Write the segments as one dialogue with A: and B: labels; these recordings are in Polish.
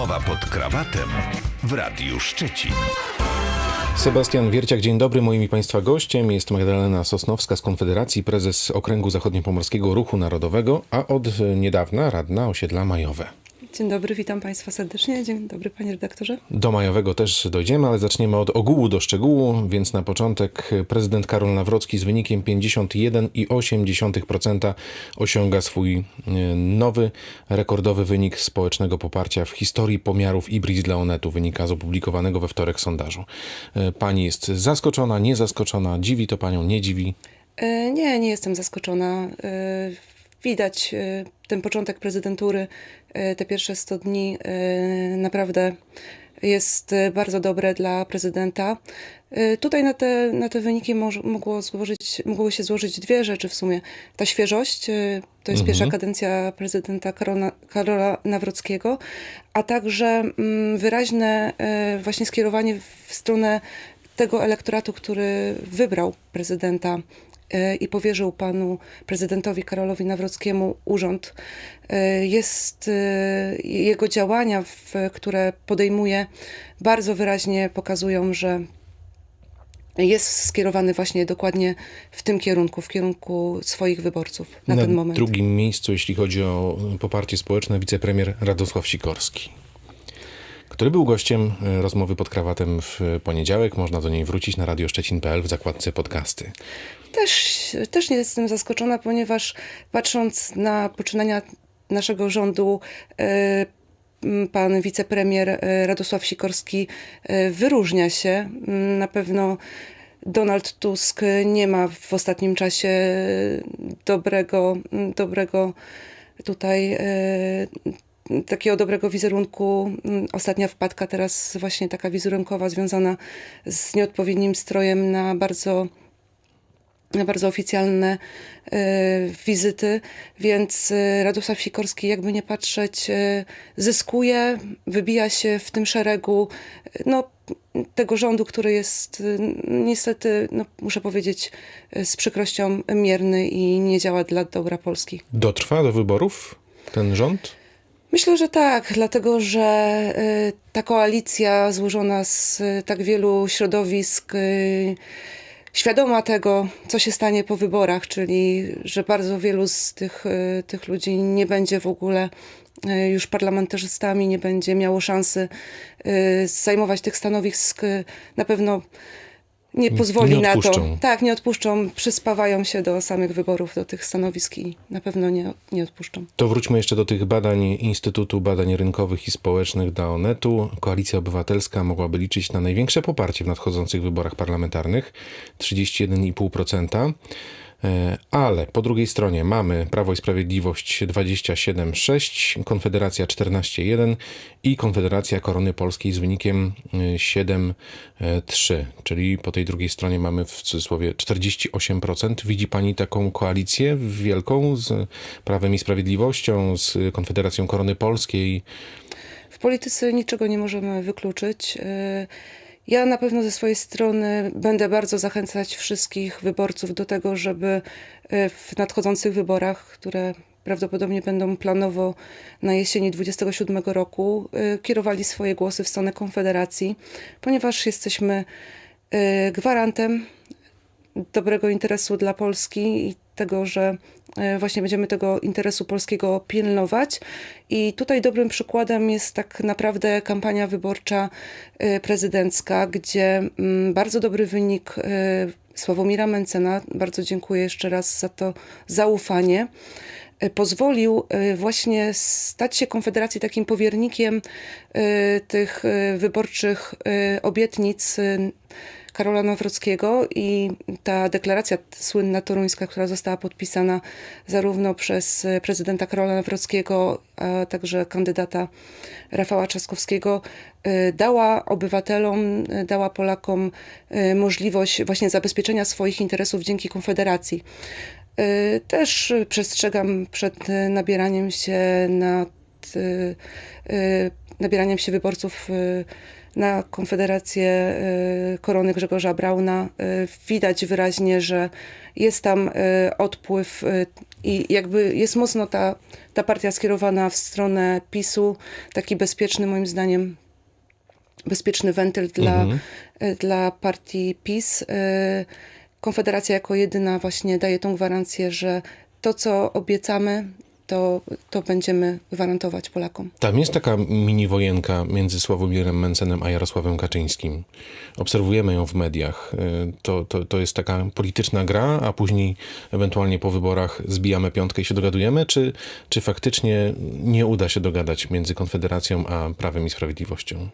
A: Rozmowa pod krawatem w Radiu Szczecin.
B: Sebastian Wierciak, dzień dobry. Moim i Państwa gościem jest Magdalena Sosnowska z Konfederacji, prezes Okręgu Zachodniopomorskiego Ruchu Narodowego, a od niedawna radna osiedla Majowe.
C: Dzień dobry, witam Państwa serdecznie. Dzień dobry, panie redaktorze.
B: Do Majowego też dojdziemy, ale zaczniemy od ogółu do szczegółu, więc na początek prezydent Karol Nawrocki z wynikiem 51,8% osiąga swój e, nowy, rekordowy wynik społecznego poparcia w historii pomiarów Ibris dla Onetu, wynika z opublikowanego we wtorek sondażu. E, Pani jest zaskoczona, nie zaskoczona, dziwi to Panią, nie dziwi?
C: E, Nie, nie jestem zaskoczona. Widać e, ten początek prezydentury, e, te pierwsze 100 dni e, naprawdę jest bardzo dobre dla prezydenta. Tutaj na te, na te wyniki mogło, złożyć, mogły się złożyć dwie rzeczy w sumie. Ta świeżość, to jest pierwsza kadencja prezydenta Karola, Karola Nawrockiego, a także mm, wyraźne właśnie skierowanie w stronę tego elektoratu, który wybrał prezydenta i powierzył panu prezydentowi Karolowi Nawrockiemu urząd, e, jest e, jego działania, w, które podejmuje, bardzo wyraźnie pokazują, że jest skierowany właśnie dokładnie w tym kierunku, w kierunku swoich wyborców na, ten moment.
B: drugim miejscu, jeśli chodzi o poparcie społeczne, wicepremier Radosław Sikorski, który był gościem e, rozmowy pod krawatem w poniedziałek. Można do niej wrócić na radioszczecin.pl w zakładce podcasty.
C: Też, też nie jestem zaskoczona, ponieważ patrząc na poczynania naszego rządu, e, pan wicepremier e, Radosław Sikorski wyróżnia się. M, Na pewno Donald Tusk nie ma w ostatnim czasie dobrego, dobrego tutaj takiego dobrego wizerunku. Mm, Ostatnia wpadka teraz właśnie taka wizerunkowa związana z nieodpowiednim strojem na bardzo na bardzo oficjalne e, wizyty, więc e, Radosław Sikorski, jakby nie patrzeć, e, zyskuje, wybija się w tym szeregu no, tego rządu, który jest niestety, no, muszę powiedzieć, z przykrością mierny i nie działa dla dobra Polski.
B: Dotrwa do wyborów ten rząd?
C: Myślę, że tak, dlatego że y, ta koalicja złożona z y, tak wielu środowisk, y, świadoma tego, co się stanie po wyborach, czyli że bardzo wielu z tych, tych ludzi nie będzie w ogóle już parlamentarzystami, nie będzie miało szansy zajmować tych stanowisk, na pewno nie pozwoli
B: nie
C: na to. Tak, nie odpuszczą, przyspawają się do samych wyborów, do tych stanowisk i na pewno nie, nie odpuszczą.
B: To wróćmy jeszcze do tych badań Instytutu Badań Rynkowych i Społecznych dla Onetu. Koalicja Obywatelska mogłaby liczyć na największe poparcie w nadchodzących wyborach parlamentarnych 31,5%. E, Ale po drugiej stronie mamy Prawo i Sprawiedliwość 27,6, Konfederacja 14,1 i Konfederacja Korony Polskiej z wynikiem e, 7,3. Czyli po tej drugiej stronie mamy w cudzysłowie 48%. Widzi Pani taką koalicję wielką z Prawem i Sprawiedliwością, z Konfederacją Korony Polskiej?
C: W polityce niczego nie możemy wykluczyć. Y, Ja na pewno ze swojej strony będę bardzo zachęcać wszystkich wyborców do tego, żeby y, w nadchodzących wyborach, które prawdopodobnie będą planowo na jesieni 27 roku, y, kierowali swoje głosy w stronę Konfederacji, ponieważ jesteśmy y, gwarantem dobrego interesu dla Polski i tego, że e, właśnie będziemy tego interesu polskiego pilnować. I tutaj dobrym przykładem jest tak naprawdę kampania wyborcza e, prezydencka, gdzie mm, bardzo dobry wynik e, Sławomira Mencena, bardzo dziękuję jeszcze raz za to zaufanie, e, pozwolił e, właśnie stać się Konfederacji takim powiernikiem e, tych e, wyborczych e, obietnic e, Karola Nawrockiego i ta deklaracja słynna toruńska, która została podpisana zarówno przez e, prezydenta Karola Nawrockiego, a także kandydata Rafała Trzaskowskiego, e, dała obywatelom, e, dała Polakom możliwość właśnie zabezpieczenia swoich interesów dzięki Konfederacji. Też przestrzegam przed nabieraniem się na nabieraniem się wyborców na Konfederację y, Korony Grzegorza Brauna. Y, Widać wyraźnie, że jest tam y, odpływ i jakby jest mocno ta, ta partia skierowana w stronę PiSu, taki bezpieczny moim zdaniem bezpieczny wentyl dla, y, dla partii PiS. Konfederacja jako jedyna właśnie daje tą gwarancję, że to, co obiecamy, to, to będziemy gwarantować Polakom.
B: Tam jest taka mini wojenka między Sławomirem Mencenem a Jarosławem Kaczyńskim. Obserwujemy ją w mediach. Y, To, to, to jest taka polityczna gra, a później ewentualnie po wyborach zbijamy piątkę i się dogadujemy, czy, czy faktycznie nie uda się dogadać między Konfederacją a Prawem i Sprawiedliwością?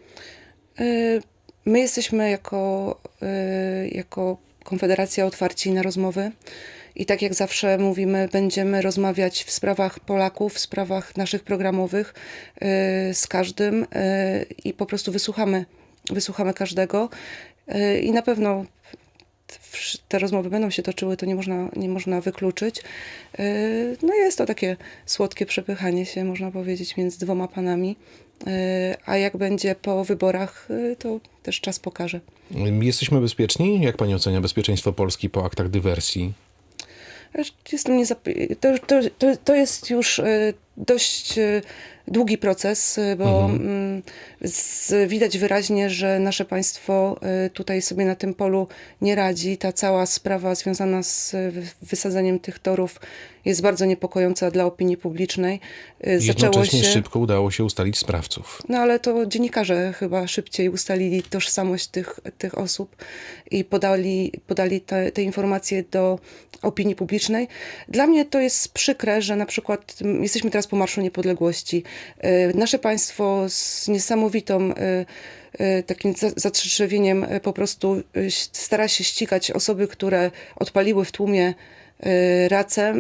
C: Y, My jesteśmy jako, y, jako Konfederacja otwarci na rozmowy. I tak jak zawsze mówimy, będziemy rozmawiać w sprawach Polaków, w sprawach naszych programowych y, z każdym y, i po prostu wysłuchamy, wysłuchamy każdego. Y, I na pewno te rozmowy będą się toczyły, to nie można, nie można wykluczyć. No jest to takie słodkie przepychanie się, można powiedzieć, między dwoma panami. A jak będzie po wyborach, to też czas pokaże.
B: Jesteśmy bezpieczni? Jak pani ocenia bezpieczeństwo Polski po aktach dywersji?
C: Jestem niezap- to, to, to, to jest już y, dość y, długi proces, y, bo mm, z, widać wyraźnie, że nasze państwo y, tutaj sobie na tym polu nie radzi. Ta cała sprawa związana z wy- wysadzeniem tych torów jest bardzo niepokojąca dla opinii publicznej.
B: Jednocześnie
C: się...
B: szybko udało się ustalić sprawców.
C: No ale to dziennikarze chyba szybciej ustalili tożsamość tych, tych osób i podali, podali te, te informacje do opinii publicznej. Dla mnie to jest przykre, że na przykład mm, jesteśmy teraz po Marszu Niepodległości. Y, Nasze państwo z niesamowitą y, y, takim za- zatrzewieniem y, po prostu stara się ścigać osoby, które odpaliły w tłumie race.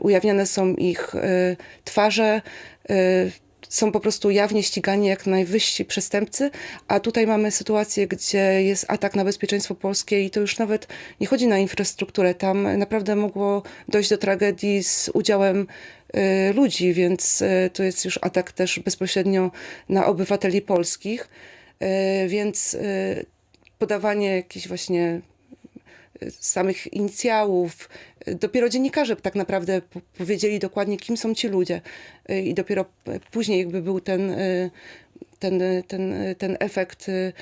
C: Ujawniane są ich twarze, są po prostu jawnie ścigani jak najwyżsi przestępcy, a tutaj mamy sytuację, gdzie jest atak na bezpieczeństwo polskie i to już nawet nie chodzi na infrastrukturę. Tam naprawdę mogło dojść do tragedii z udziałem ludzi, więc y, to jest już atak też bezpośrednio na obywateli polskich, y, więc y, podawanie jakichś właśnie y, samych inicjałów. Y, Dopiero dziennikarze tak naprawdę po- powiedzieli dokładnie, kim są ci ludzie. Y, I dopiero później jakby był ten, y, ten, y, ten, y, ten efekt y,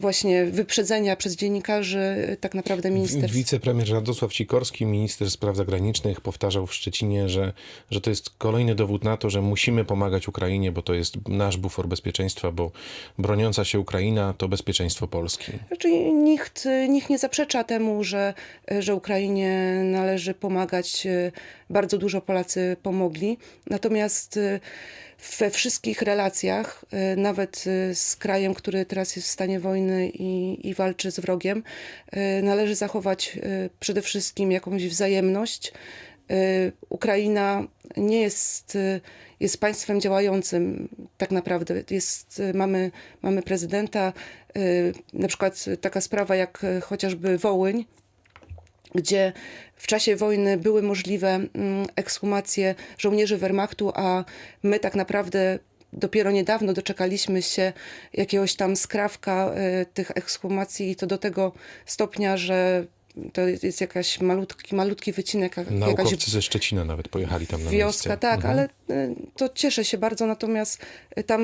C: właśnie wyprzedzenia przez dziennikarzy tak naprawdę ministerstwa.
B: Wicepremier Radosław Sikorski, minister spraw zagranicznych, powtarzał w Szczecinie, że, że to jest kolejny dowód na to, że musimy pomagać Ukrainie, bo to jest nasz bufor bezpieczeństwa, bo broniąca się Ukraina to bezpieczeństwo Polski.
C: Znaczy, nikt, nikt nie zaprzecza temu, że, że Ukrainie należy pomagać. Bardzo dużo Polacy pomogli. Natomiast y, we wszystkich relacjach, y, nawet y, z krajem, który teraz jest w stanie wojny i, i walczy z wrogiem, należy zachować przede wszystkim jakąś wzajemność. Ukraina nie jest, jest państwem działającym tak naprawdę. Jest, mamy, mamy prezydenta, na przykład taka sprawa jak chociażby Wołyń, gdzie w czasie wojny były możliwe mm, ekshumacje żołnierzy Wehrmachtu, a my tak naprawdę dopiero niedawno doczekaliśmy się jakiegoś tam skrawka y, tych ekshumacji i to do tego stopnia, że to jest jakaś malutki, malutki wycinek, jak- jakaś
B: Naukowcy ze Szczecina nawet pojechali tam na
C: wioska,
B: miejsce.
C: tak,
B: Mhm.
C: ale y, to cieszę się bardzo, natomiast y, tam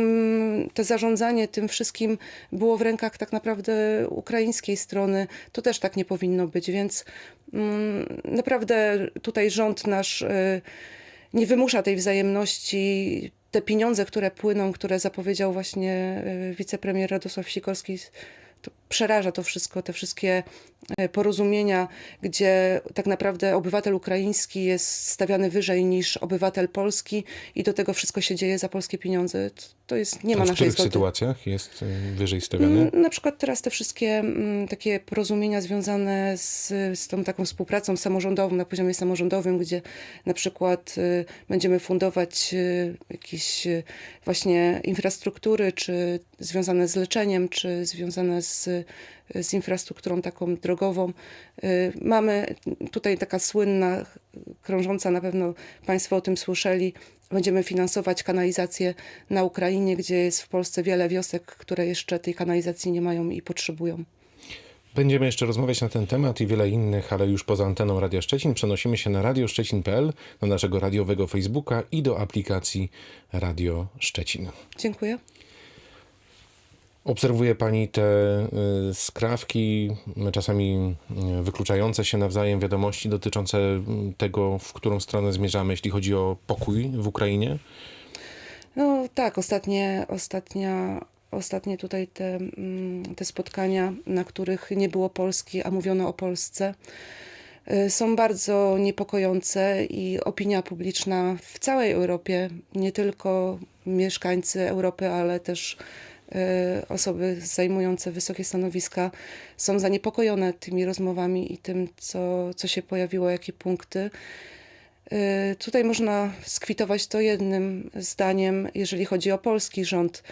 C: te zarządzanie tym wszystkim było w rękach tak naprawdę ukraińskiej strony. To też tak nie powinno być, więc mm, naprawdę tutaj rząd nasz y, nie wymusza tej wzajemności. Te pieniądze, które płyną, które zapowiedział właśnie y, wicepremier Radosław Sikorski, to przeraża to wszystko, te wszystkie e, porozumienia, gdzie tak naprawdę obywatel ukraiński jest stawiany wyżej niż obywatel polski i do tego wszystko się dzieje za polskie pieniądze. To- jest, nie
B: A
C: ma
B: w
C: naszej
B: których
C: zgody.
B: sytuacjach jest y, wyżej stawiany?
C: Mm, Na przykład teraz te wszystkie mm, takie porozumienia związane z, z tą taką współpracą samorządową na poziomie samorządowym, gdzie na przykład y, będziemy fundować jakieś właśnie infrastruktury, czy związane z leczeniem, czy związane z, z infrastrukturą taką drogową. Y, Mamy tutaj taka słynna, krążąca, na pewno Państwo o tym słyszeli, Będziemy finansować kanalizację na Ukrainie, gdzie jest w Polsce wiele wiosek, które jeszcze tej kanalizacji nie mają i potrzebują.
B: Będziemy jeszcze rozmawiać na ten temat i wiele innych, ale już poza anteną Radia Szczecin przenosimy się na radioszczecin.pl, na naszego radiowego Facebooka i do aplikacji Radio Szczecin.
C: Dziękuję.
B: Obserwuje Pani te y, skrawki, y, czasami y, wykluczające się nawzajem wiadomości dotyczące tego, w którą stronę zmierzamy, jeśli chodzi o pokój w Ukrainie?
C: No tak, ostatnie, ostatnia, ostatnie tutaj te, mm, te spotkania, na których nie było Polski, a mówiono o Polsce, są bardzo niepokojące i opinia publiczna w całej Europie, nie tylko mieszkańcy Europy, ale też osoby zajmujące wysokie stanowiska są zaniepokojone tymi rozmowami i tym, co, co się pojawiło, jakie punkty. Y, Tutaj można skwitować to jednym zdaniem, jeżeli chodzi o polski rząd.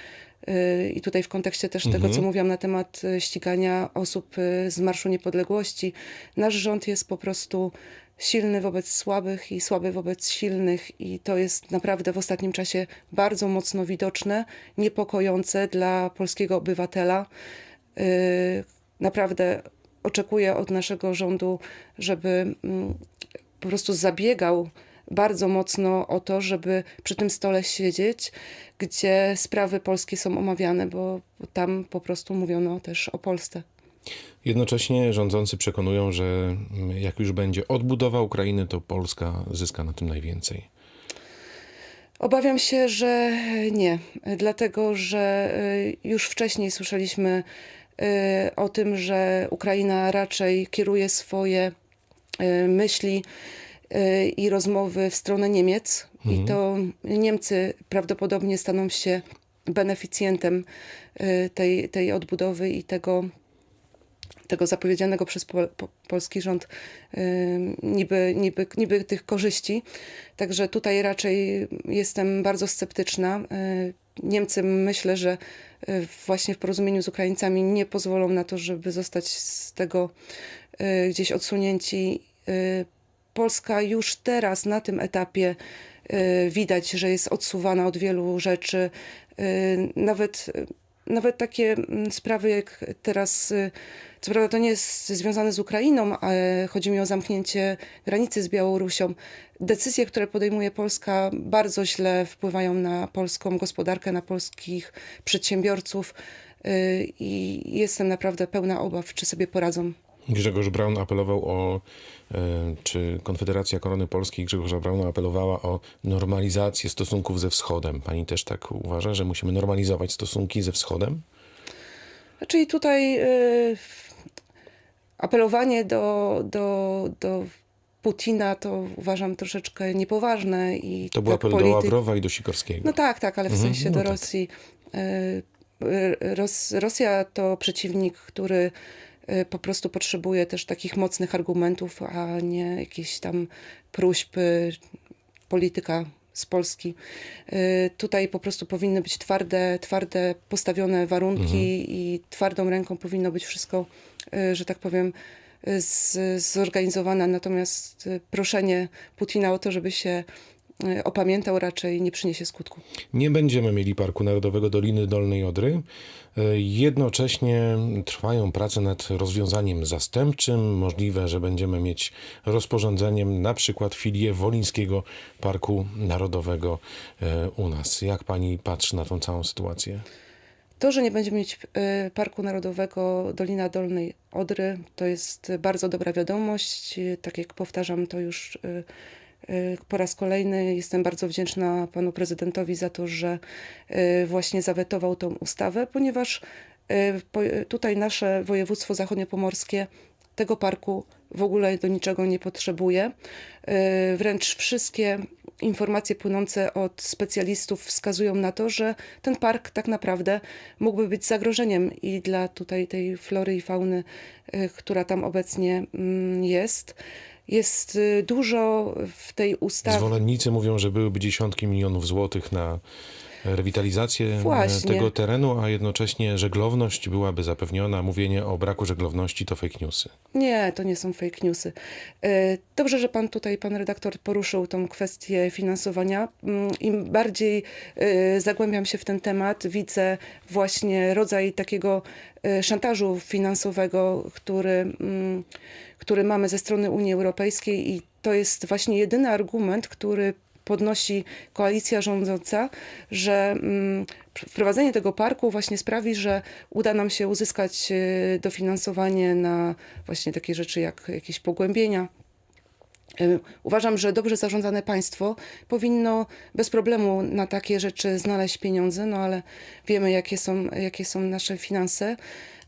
C: Y, I tutaj w kontekście też tego, co mówiłam na temat y, ścigania osób y, z Marszu Niepodległości. Nasz rząd jest po prostu silny wobec słabych i słaby wobec silnych i to jest naprawdę w ostatnim czasie bardzo mocno widoczne, niepokojące dla polskiego obywatela. Y, Naprawdę oczekuję od naszego rządu, żeby mm, po prostu zabiegał bardzo mocno o to, żeby przy tym stole siedzieć, gdzie sprawy polskie są omawiane, bo bo tam po prostu mówiono też o Polsce.
B: Jednocześnie rządzący przekonują, że jak już będzie odbudowa Ukrainy, to Polska zyska na tym najwięcej.
C: Obawiam się, że nie, dlatego że y, już wcześniej słyszeliśmy y, o tym, że Ukraina raczej kieruje swoje y, myśli i rozmowy w stronę Niemiec i to Niemcy prawdopodobnie staną się beneficjentem tej, tej odbudowy i tego, tego zapowiedzianego przez pol, po, polski rząd niby, niby, niby tych korzyści. Także tutaj raczej jestem bardzo sceptyczna. Y, Niemcy myślę, że y, właśnie w porozumieniu z Ukraińcami nie pozwolą na to, żeby zostać z tego y, gdzieś odsunięci. Polska już teraz na tym etapie widać, że jest odsuwana od wielu rzeczy. Nawet, nawet takie mm, sprawy jak teraz, co prawda to nie jest związane z Ukrainą, ale chodzi mi o zamknięcie granicy z Białorusią. Decyzje, które podejmuje Polska, bardzo źle wpływają na polską gospodarkę, na polskich przedsiębiorców y, i jestem naprawdę pełna obaw, czy sobie poradzą.
B: Grzegorz Braun apelował o, e, czy Konfederacja Korony Polskiej Grzegorza Brauna apelowała o normalizację stosunków ze Wschodem. Pani też tak uważa, że musimy normalizować stosunki ze Wschodem?
C: Czyli tutaj y, apelowanie do, do, do Putina to uważam troszeczkę niepoważne. I
B: To był
C: tak
B: apel do
C: polityk-
B: Ławrowa i do Sikorskiego.
C: No tak, tak, ale w
B: Mhm,
C: sensie
B: no
C: do
B: tak.
C: Rosji. Y, Ros, Rosja to przeciwnik, który y, po prostu potrzebuje też takich mocnych argumentów, a nie jakichś tam próśb polityka z Polski. Y, Tutaj po prostu powinny być twarde, twarde postawione warunki
B: Mhm.
C: i twardą ręką powinno być wszystko, y, że tak powiem, z, zorganizowane. Natomiast y, proszenie Putina o to, żeby się opamiętał, raczej nie przyniesie skutku.
B: Nie będziemy mieli Parku Narodowego Doliny Dolnej Odry. E, Jednocześnie trwają prace nad rozwiązaniem zastępczym. Możliwe, że będziemy mieć rozporządzeniem na przykład filię Wolińskiego Parku Narodowego e, u nas. Jak pani patrzy na tą całą sytuację?
C: To, że nie będziemy mieć y, Parku Narodowego Dolina Dolnej Odry, to jest bardzo dobra wiadomość. Tak jak powtarzam, to już y, po raz kolejny jestem bardzo wdzięczna panu prezydentowi za to, że y, właśnie zawetował tą ustawę, ponieważ y, tutaj nasze województwo zachodniopomorskie tego parku w ogóle do niczego nie potrzebuje. Y, Wręcz wszystkie informacje płynące od specjalistów wskazują na to, że ten park tak naprawdę mógłby być zagrożeniem i dla tutaj tej flory i fauny, y, która tam obecnie mm, jest. Jest y, dużo w tej ustawie.
B: Zwolennicy mówią, że byłyby dziesiątki milionów złotych na rewitalizację e,
C: Właśnie.
B: tego terenu, a jednocześnie żeglowność byłaby zapewniona. Mówienie o braku żeglowności to fake newsy.
C: Nie, to nie są fake newsy. E, Dobrze, że pan tutaj, pan redaktor, poruszył tą kwestię finansowania. Mm, Im bardziej e, zagłębiam się w ten temat, widzę właśnie rodzaj takiego szantażu finansowego, który, mm, który mamy ze strony Unii Europejskiej i to jest właśnie jedyny argument, który podnosi koalicja rządząca, że mm, wprowadzenie tego parku właśnie sprawi, że uda nam się uzyskać e, dofinansowanie na właśnie takie rzeczy jak jakieś pogłębienia. E, Uważam, że dobrze zarządzane państwo powinno bez problemu na takie rzeczy znaleźć pieniądze, no ale wiemy, jakie są, jakie są nasze finanse,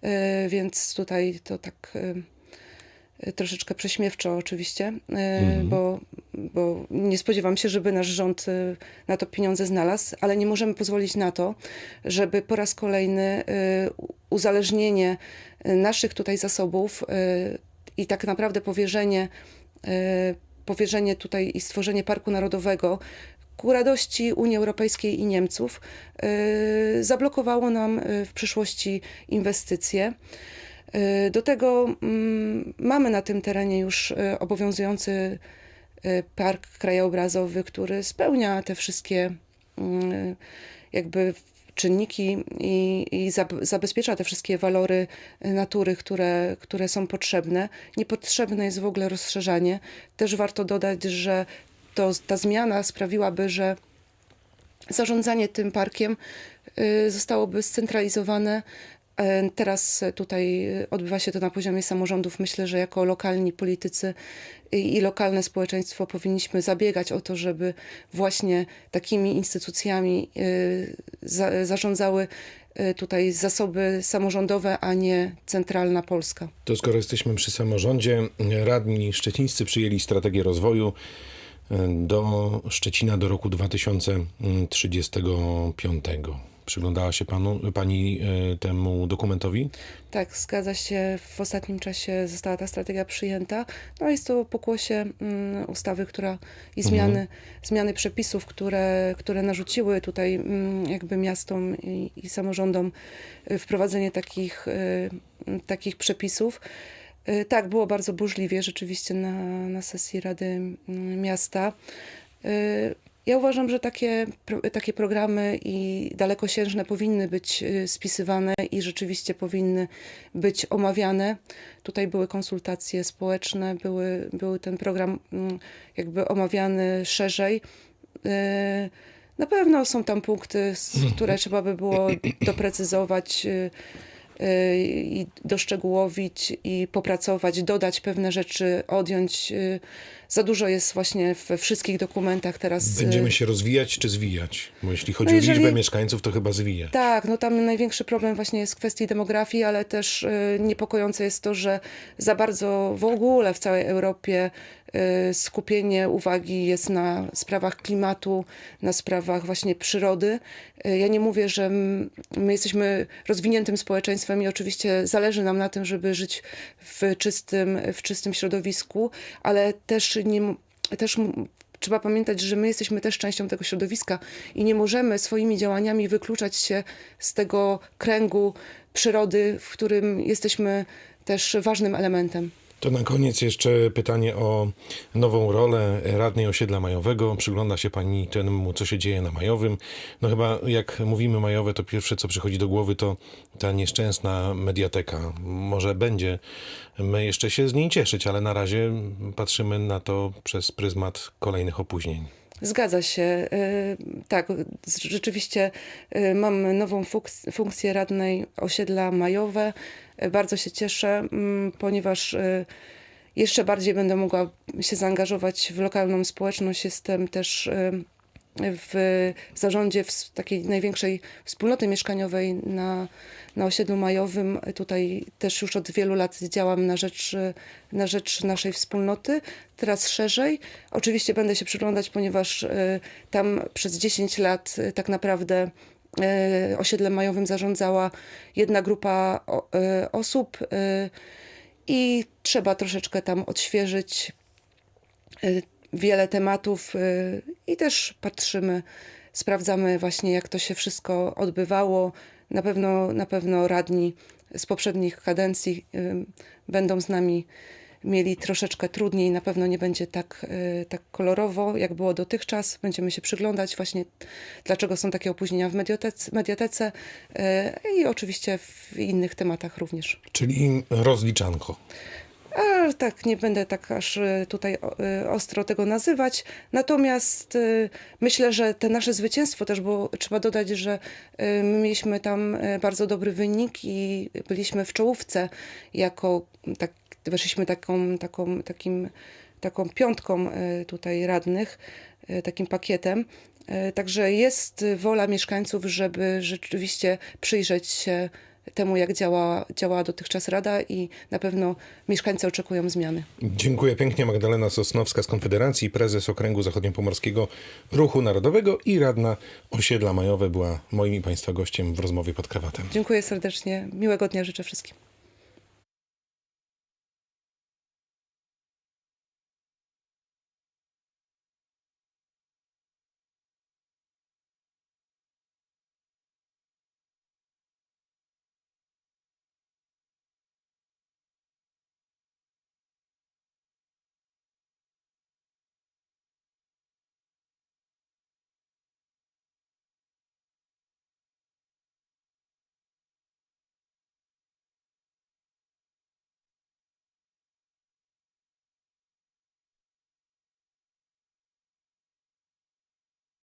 C: e, więc tutaj to tak troszeczkę prześmiewczo oczywiście, e, bo, bo nie spodziewam się, żeby nasz rząd e, na to pieniądze znalazł, ale nie możemy pozwolić na to, żeby po raz kolejny uzależnienie naszych tutaj zasobów i tak naprawdę powierzenie powierzenie tutaj i stworzenie Parku Narodowego ku radości Unii Europejskiej i Niemców zablokowało nam w przyszłości inwestycje. E, Do tego mm, mamy na tym terenie już e, obowiązujący e, park krajobrazowy, który spełnia te wszystkie mm, jakby czynniki i, i zab- zabezpiecza te wszystkie walory natury, które, które są potrzebne. Niepotrzebne jest w ogóle rozszerzanie. Też warto dodać, że to, ta zmiana sprawiłaby, że zarządzanie tym parkiem y, zostałoby scentralizowane. E, Teraz tutaj odbywa się to na poziomie samorządów. Myślę, że jako lokalni politycy i, lokalne społeczeństwo powinniśmy zabiegać o to, żeby właśnie takimi instytucjami za, zarządzały y, tutaj zasoby samorządowe, a nie centralna Polska.
B: To skoro jesteśmy przy samorządzie, radni szczecińscy przyjęli strategię rozwoju e, do Szczecina do roku 2035. Przyglądała się panu, pani e, temu dokumentowi?
C: Tak, zgadza się. W ostatnim czasie została ta strategia przyjęta. No jest to pokłosie mm, ustawy, która i zmiany, zmiany przepisów, które, które narzuciły tutaj mm, jakby miastom i, i samorządom y, wprowadzenie takich, m, takich przepisów. Tak, było bardzo burzliwie rzeczywiście na, na sesji Rady mm, Miasta. Ja uważam, że takie, takie programy i dalekosiężne powinny być y, spisywane i rzeczywiście powinny być omawiane. Tutaj były konsultacje społeczne, były, były ten program mm, jakby omawiany szerzej. Y, Na pewno są tam punkty, które trzeba by było doprecyzować y, i doszczegółowić i popracować, dodać pewne rzeczy, odjąć. y. Za dużo jest właśnie we wszystkich dokumentach teraz. y,
B: Będziemy się rozwijać czy zwijać? Bo jeśli chodzi
C: No
B: o
C: jeżeli-
B: liczbę mieszkańców, to chyba zwijać.
C: Tak, no tam największy problem właśnie jest w kwestii demografii, ale też y, niepokojące jest to, że za bardzo w ogóle w całej Europie skupienie uwagi jest na sprawach klimatu, na sprawach właśnie przyrody. Y, ja nie mówię, że my jesteśmy rozwiniętym społeczeństwem i oczywiście zależy nam na tym, żeby żyć w czystym, w czystym środowisku, ale też nie, też trzeba pamiętać, że my jesteśmy też częścią tego środowiska i nie możemy swoimi działaniami wykluczać się z tego kręgu przyrody, w którym jesteśmy też ważnym elementem.
B: To na koniec jeszcze pytanie o nową rolę radnej osiedla majowego. Przygląda się pani temu, co się dzieje na majowym. No chyba jak mówimy majowe, to pierwsze, co przychodzi do głowy, to ta nieszczęsna mediateka. Może będzie my jeszcze się z niej cieszyć, ale na razie patrzymy na to przez pryzmat kolejnych opóźnień.
C: Zgadza się. Y, Tak, rzeczywiście y, mam nową funkcję radnej osiedla Majowe. Y, Bardzo się cieszę, mm, ponieważ jeszcze bardziej będę mogła się zaangażować w lokalną społeczność. Jestem też w zarządzie w takiej największej wspólnoty mieszkaniowej na, na osiedlu majowym. Tutaj też już od wielu lat działam na rzecz, na rzecz naszej wspólnoty, teraz szerzej. Oczywiście będę się przyglądać, ponieważ y, tam przez 10 lat y, tak naprawdę y, osiedlem majowym zarządzała jedna grupa osób i trzeba troszeczkę tam odświeżyć wiele tematów y, i też patrzymy sprawdzamy właśnie, jak to się wszystko odbywało. Na pewno, na pewno radni z poprzednich kadencji ym, będą z nami mieli troszeczkę trudniej. Na pewno nie będzie tak, y, tak kolorowo, jak było dotychczas. Będziemy się przyglądać właśnie, dlaczego są takie opóźnienia w mediotece, mediatece y, i oczywiście w innych tematach również.
B: Czyli rozliczanko.
C: A tak, nie będę tak aż y, tutaj y, ostro tego nazywać. Natomiast y, myślę, że te nasze zwycięstwo też było, trzeba dodać, że my mieliśmy tam bardzo dobry wynik i byliśmy w czołówce jako, tak, weszliśmy taką, taką, takim, taką piątką tutaj radnych, takim pakietem. Także jest wola mieszkańców, żeby rzeczywiście przyjrzeć się temu, jak działa, działała dotychczas Rada i na pewno mieszkańcy oczekują zmiany.
B: Dziękuję pięknie. Magdalena Sosnowska z Konfederacji, prezes Okręgu Zachodniopomorskiego Ruchu Narodowego i radna osiedla Majowe była moim i Państwa gościem w rozmowie pod krawatem.
C: Dziękuję serdecznie. Miłego dnia życzę wszystkim.